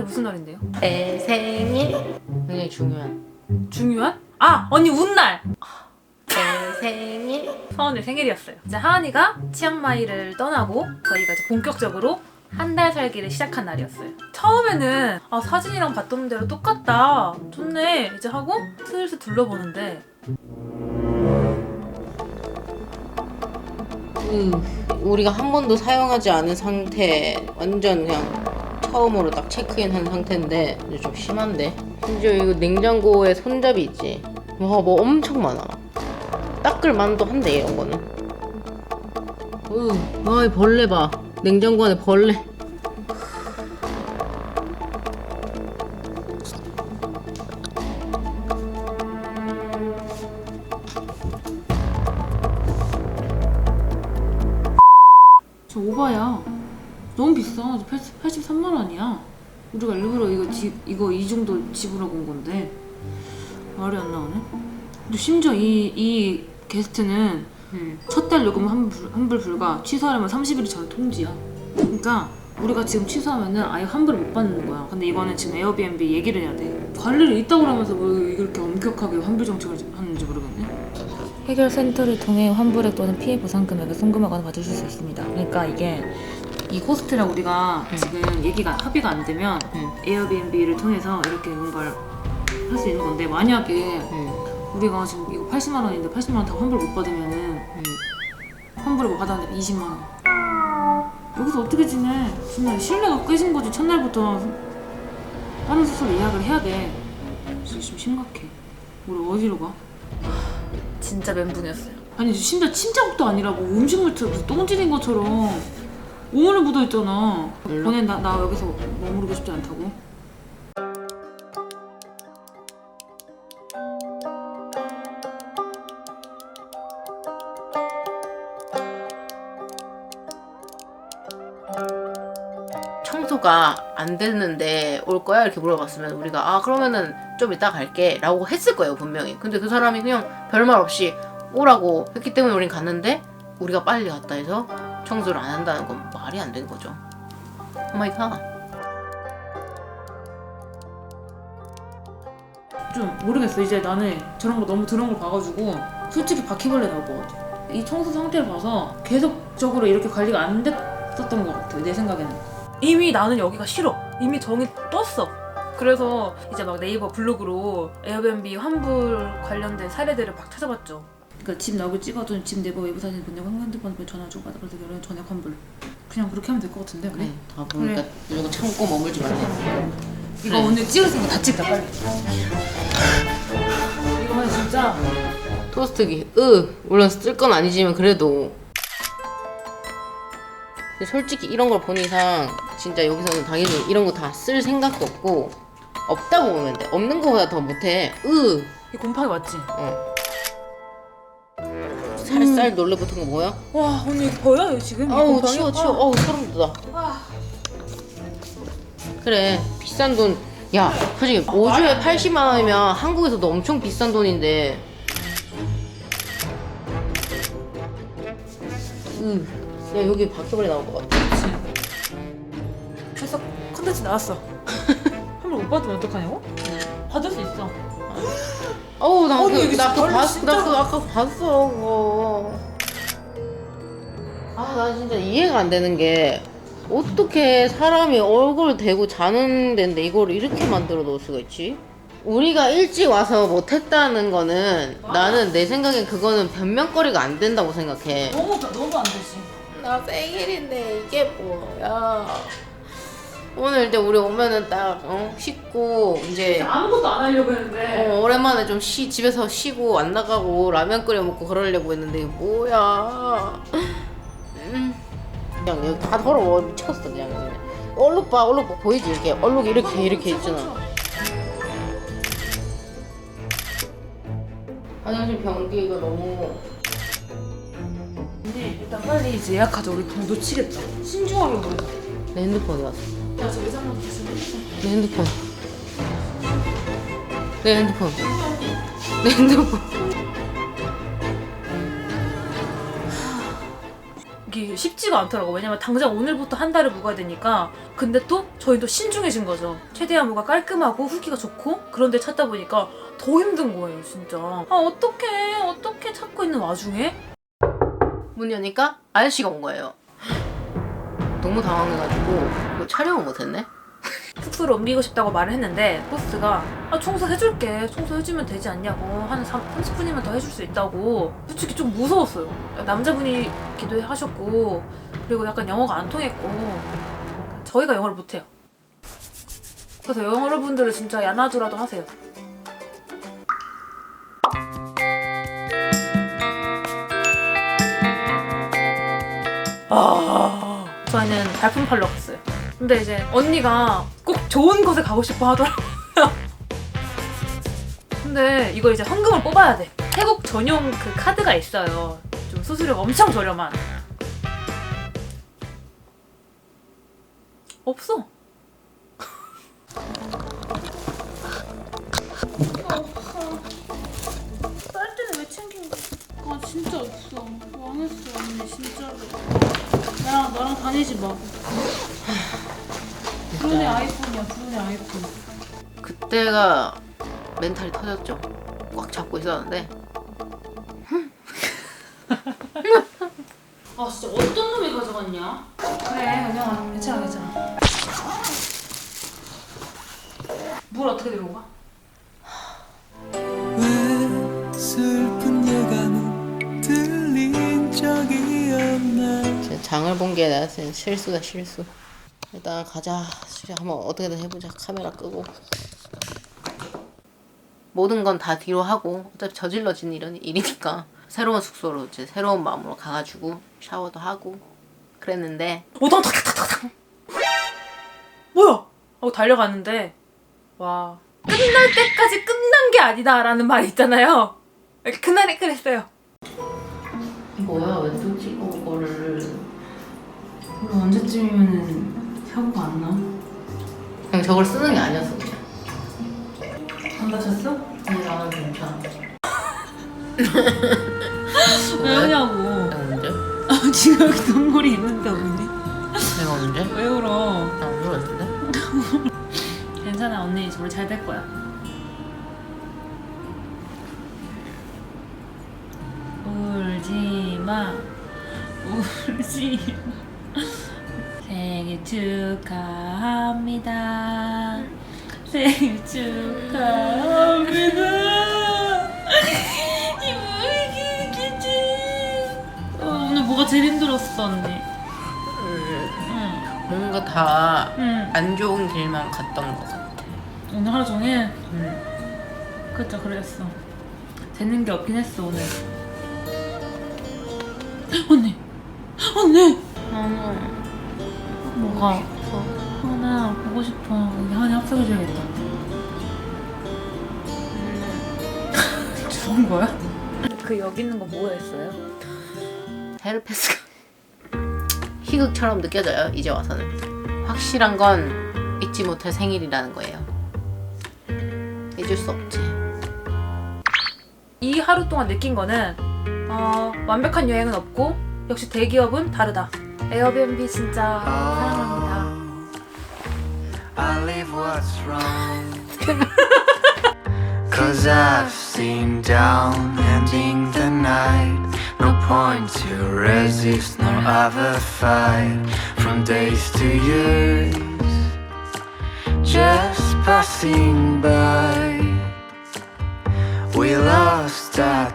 오늘날이 무슨 날인데요? 내 생일 굉장히 중요한 중요한? 아 언니 운날! 내 생일 서원의 생일이었어요. 이제 하은이가 치앙마이를 떠나고 저희가 이제 본격적으로 한 달 살기를 시작한 날이었어요. 처음에는 아 사진이랑 봤던 대로 똑같다. 좋네. 이제 하고 슬슬 둘러보는데 음, 우리가 한 번도 사용하지 않은 상태 완전 그냥 처음으로 딱 체크인 한 상태인데 이제 좀 심한데? 심지어 이거 냉장고에 손잡이 있지? 와 뭐 엄청 많아. 닦을 만도 한데 이런 거는. 으, 아이 벌레 봐. 냉장고 안에 벌레. 저 오바야. 너무 비싸. 80, 83만 원이야. 우리가 일부러 이거 지, 이거 이 정도 지불하고 온 건데 말이 안 나오네. 근데 심지어 이, 이 게스트는 음. 첫 달 요금 환불, 환불 불가 취소하려면 30일 전 통지야. 그러니까 우리가 지금 취소하면은 아예 환불을 못 받는 거야. 근데 이거는 지금 에어비앤비 얘기를 해야 돼. 관리를 있다고 하면서 뭐 이렇게 엄격하게 환불 정책을 하는지 모르겠네. 해결센터를 통해 환불액 또는 피해 보상 금액을 송금하거나 받으실 수 있습니다. 그러니까 이게 이 호스트랑 우리가 음. 지금 얘기가 합의가 안 되면 음. 에어비앤비를 통해서 이렇게 뭔가를 할 수 있는 건데 만약에 음, 우리가 지금 이거 80만 원인데 80만 원 다 환불 못 받으면은 음. 환불을 못 받았는데 20만 원. 여기서 어떻게 지내? 정말 신뢰가 깨진 거지 첫날부터 다른 숙소로 예약을 해야 돼. 진짜 좀 심각해. 우리 어디로 가? 진짜 멘붕이었어요. 아니 심지어 침자국도 아니라고 음식물처럼 무슨 똥질인 것처럼 오물을 묻어 있잖아. 보낸 나, 나 여기서 머무르고 싶지 않다고. 청소가 안 됐는데 올 거야 이렇게 물어봤으면 우리가 아 그러면은 좀 이따 갈게 라고 했을 거예요 분명히 근데 그 사람이 그냥 별말 없이 오라고 했기 때문에 우린 갔는데 우리가 빨리 갔다 해서 청소를 안 한다는 건 말이 안 되는 거죠 오마이 갓 좀 모르겠어. 이제 나는 저런 거 너무 들은 걸 봐가지고 솔직히 바퀴벌레 나올 것 같아. 이 청소 상태를 봐서 계속적으로 이렇게 관리가 안 됐었던 것 같아. 내 생각에는. 이미 나는 여기가 싫어. 이미 정이 떴어. 그래서 이제 막 네이버 블로그로 에어비앤비 환불 관련된 사례들을 막 찾아봤죠. 그러니까 집 나오고 찍어둔 집 내부 외부 사진 본적 핸드폰 전화 주고 받아 그래서 결혼 전액 환불. 그냥 그렇게 하면 될 것 같은데 우리. 그래 다 보니까 이거 참고 머물지 말래 이거 그래. 오늘 찍었으니까 다 찍자 빨리. 이거는 진짜 토스트기 으 물론 쓸 건 아니지만 그래도 근데 솔직히 이런 걸 본 이상 진짜 여기서는 당연히 이런 거 다 쓸 생각도 없고 없다고 보면 돼 없는 거보다 더 못해 으이 곰팡이 맞지? 어. 살살 놀래 붙은 거 뭐야? 와 언니 이거 보여 지금? 이 아우? 치워 치워 아. 어우 소름 돋아 그래 비싼 돈 야 솔직히 5주에 80만 원이면 한국에서도 엄청 비싼 돈인데 으야 여기 바퀴벌레 나올 것 같아 벌써 컨텐츠 나왔어 한번 못 받으면 어떡하냐고? 받을 수 있어. 어우 나 언니, 그, 이게 나 그거 진짜 봤어 나 진짜- 그거 아까 봤어 그거. 아 나 진짜 이해가 안 되는 게 어떻게 사람이 얼굴 대고 자는 데인데 이걸 이렇게 만들어 놓을 수가 있지? 우리가 일찍 와서 못했다는 거는 나는 내 생각엔 그거는 변명거리가 안 된다고 생각해. 너무 너무 안 되지. 나 생일인데 이게 뭐야 오늘 이제 우리 오면은 딱 어, 씻고 이제 아무것도 안 하려고 했는데. 어, 오랜만에 좀 쉬, 집에서 쉬고 안 나가고 라면 끓여 먹고 그러려고 했는데 이게 뭐야. 음. 그냥 여기 다 더러워. 미쳤어 그냥 얼룩 봐 얼룩 봐 보이지? 이렇게 얼룩 이렇게 이렇게 있잖아. 화장실 변기가 너무 언니 일단 빨리 이제 예약하자. 우리 돈 놓치겠다. 신중하게 보자. 내 핸드폰이 왔어 야저 의자만 다시 내 핸드폰 내 핸드폰 내 핸드폰 이게 쉽지가 않더라고. 왜냐면 당장 오늘부터 한 달을 묵어야 되니까. 근데 또 저희도 신중해진 거죠. 최대한 뭔가 깔끔하고 후기가 좋고 그런 데 찾다 보니까 더 힘든 거예요, 진짜. 아, 어떡해. 어떻게 찾고 있는 와중에 문 여니까 아저씨가 온 거예요. 너무 당황해가지고 뭐 촬영을 못했네. 숙소를 옮기고 싶다고 말을 했는데 보스가 아, 청소해줄게. 청소해주면 되지 않냐고. 한 30분이면 더 해줄 수 있다고. 솔직히 좀 무서웠어요. 남자분이 기도 하셨고 그리고 약간 영어가 안 통했고 저희가 영어를 못해요. 그래서 여러분들은 진짜 야나주라도 하세요. 아, 저희는 발품 팔러 갔어요. 근데 이제 언니가 꼭 좋은 곳에 가고 싶어 하더라고요. 근데 이거 이제 현금을 뽑아야 돼. 태국 전용 그 카드가 있어요. 좀 수수료가 엄청 저렴한. 없어. 쌀 때는 왜 챙긴 거야? 아 진짜 없어. 망했어 언니 진짜로. 나랑 나랑 다니지 마. 브루네 아이폰이야 브루네 아이폰. 그때가 멘탈이 터졌죠. 꽉 잡고 있었는데 아 진짜 어떤 놈이 가져갔냐? 그래 은영아 괜찮아 괜찮아. 물 어떻게 들고 가? 왜 슬픈 예감은 들린 적이 없나 진짜 장을 본게 진짜 실수다 실수. 일단 가자. 진짜 한번 어떻게든 해보자. 카메라 끄고. 모든 건 다 뒤로 하고 어차피 저질러진 일은 일이니까 새로운 숙소로 이제 새로운 마음으로 가가지고 샤워도 하고 그랬는데 오당 탁탁탁탁. 뭐야? 하고 달려갔는데 와 끝날 때까지 끝난 게 아니다라는 말 있잖아요. 그날에 그랬어요. 뭐야 왜또 찍어 그거를 이거 언제쯤이면 사고가 안 나? 그냥 저걸 쓰는 게 아니었어 그냥 안 다쳤어? 아니 나는 괜찮아 왜 오냐고. 내가 언제? 아, 지금 여기 눈물이 있는데 언니. 내가 언제? 왜 울어? 나안 울었는데? 괜찮아 언니 우리 잘 될 거야. 울지 마, 울지 마. 생일 축하합니다. 생일 축하합니다. 이거 이게지. 어, 오늘 뭐가 제일 힘들었어 언니? 응, 뭔가 다 안 응. 좋은 길만 갔던 것 같아 오늘 하루 종일 응. 그쵸 그랬어 되는 게 없긴 했어 오늘 언니 언니 나는 뭐가 하나 보고 싶어. 하나 합석해줘야겠다. 좋은 거야? 그 여기 있는 거 뭐였어요? 헤르페스가 희극처럼 느껴져요 이제 와서는. 확실한 건 잊지 못할 생일이라는 거예요. 잊을 수 없지. 이 하루 동안 느낀 거는 어, 완벽한 여행은 없고 역시 대기업은 다르다. 에어비앤비 진짜 what's wrong. Cause I've seen down ending the night. No point to resist, no other fight. From days to years, just passing by. We lost our